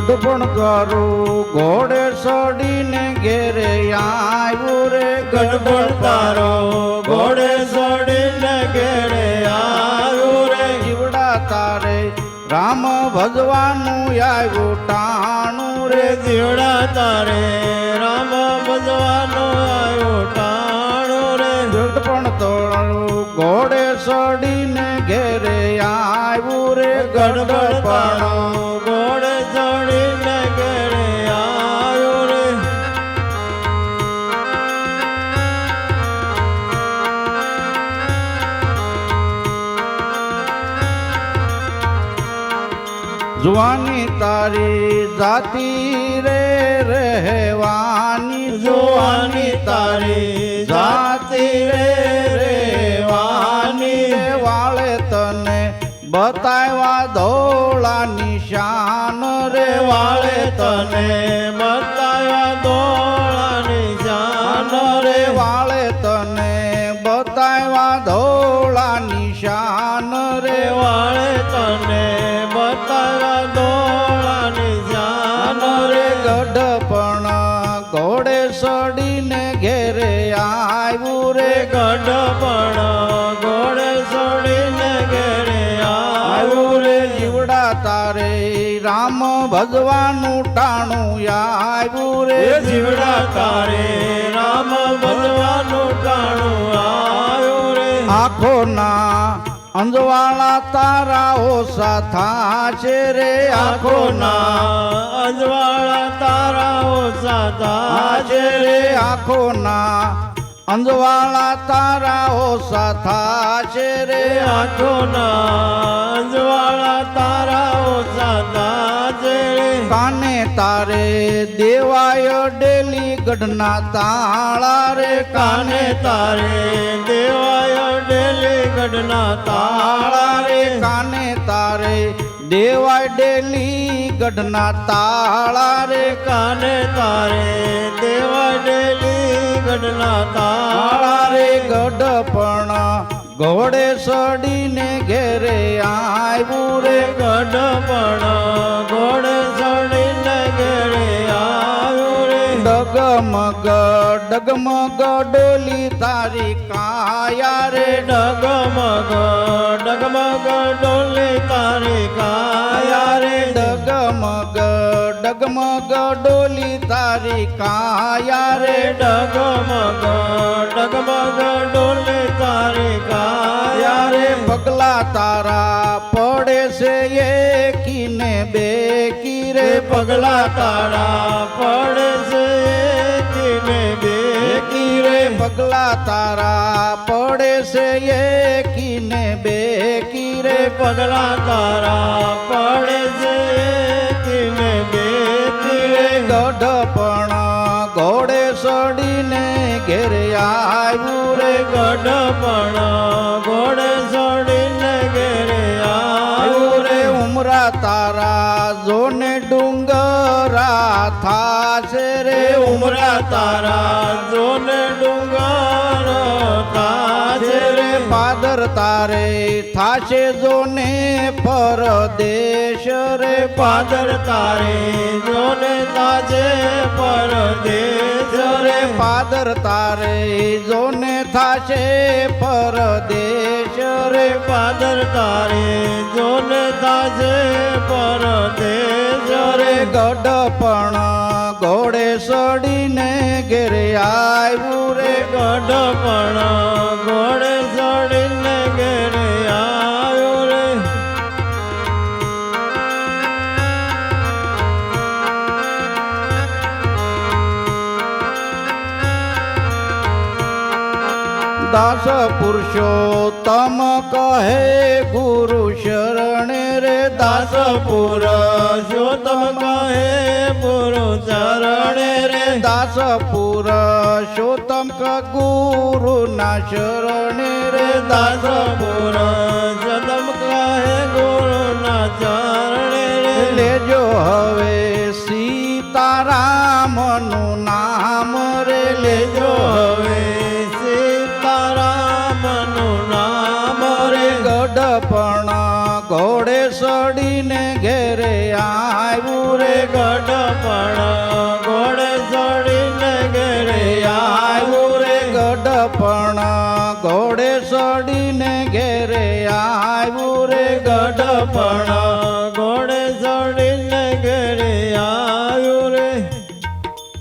ગઢપણ દ્વારું ઘોડે સડીને ઘેરે આવ્યું રે ગઢપણ તારો ઘોડે સડીને ઘેરે આવ્યો રે. જીવડા તારે રામ ભજવાનું આવ્યું ટાણું રે. જીવડા તારે રામ ભજવાનો આવ્યો ટાણું રે. ગઢપણ તોળું ઘોડે સડીને ઘેરે આવ્યું રે ગઢપણ જુવાની તારી જાતિ રે રહેવાની. જોવાની તારી જાતિ રે રહેવાની. વાળે તને બતાવ્યા ધોળા નિશાન રે. વાળે તને તારે રામ ભગવાનું ટાણું આવ્યું રે. રે જીવડા તારે રામ ભજવાનું ટાણું આવ્યું રે. આખો ના અંજવાળા તારા ઓસા થાશે રે. આખો ના અજવાળા તારા ઓસા થાશે રે. રે આખો ના અંજવાળા તારા ઓસા થાશે રે. રે આખો ના કાને તારે? દેવાય ડેલી ગઢના તાળા રે કાને તારે? દેવાય ડેલી ગઢના તાળા રે કાને તારે? દેવાય ડેલી ગઢના તાળા રે કાને તારે? દેવાય ડેલી ગઢના તાળા રે ગઢ ગઢપણ ઘોડે સડીને ઘેરે આવ્યું રે ગઢપણ. ઘોડે ચડીને ઘેરે આવ્યો રે. ડગમગ ડગમગ, ડોલી તારી કાયા રે. ડગમગ ડગમગ, ડોલી તારી કાયા રે. ડગમગ ડગમગ, ડોલી તારી કાયા રે. ડગમગ ડગમગ પગલા તારા પડે છે એકીને બે કીરે પગલા તારા પડે છે એકીને બે કીરે પગલા તારા પડે છે એકીને બે કીરે પગલા તારા પડે છે એકીને બે કીરે ગઢપણ ઘોડે સડીને ઘેર આવ્યું રે. ગઢપણ તારા જોને ડુંગરા થાશે રે ઉમરા તારા જોને ડુંગર તાજે રે પાદર તારે થાશે જોને પરદેશ રે પાદર તારે જોને તાજે પરદેશ રે. પાદર તારે જોને થાશે પરદેશ રે પાદર તારે જોને તાજે પરદેશ ગઢપણ ઘોડે સડીને ઘેરે આવ્યું રે રે દાસ પુરુષોત્તમ કહે, ગુરુ શરણ રે દાસ પુરુષોત્તમ કહે, ગુરુ શરણ રે દાસ પુરુષોત્તમ ક ગુરુ ના શરણ રે દાસ પુરુષોત્તમ કહે, ગુરુ ના ચરણે રે. લેજો હવે સીતારામનું નામ રે, લેજો હવે સડીને ઘેરે આવ્યું રે ગઢપણ ઘોડે ચડીને ઘેરે આવ્યું રે ગઢપણ ઘોડે સડીને ઘેરે આવ્યું રે ગઢપણ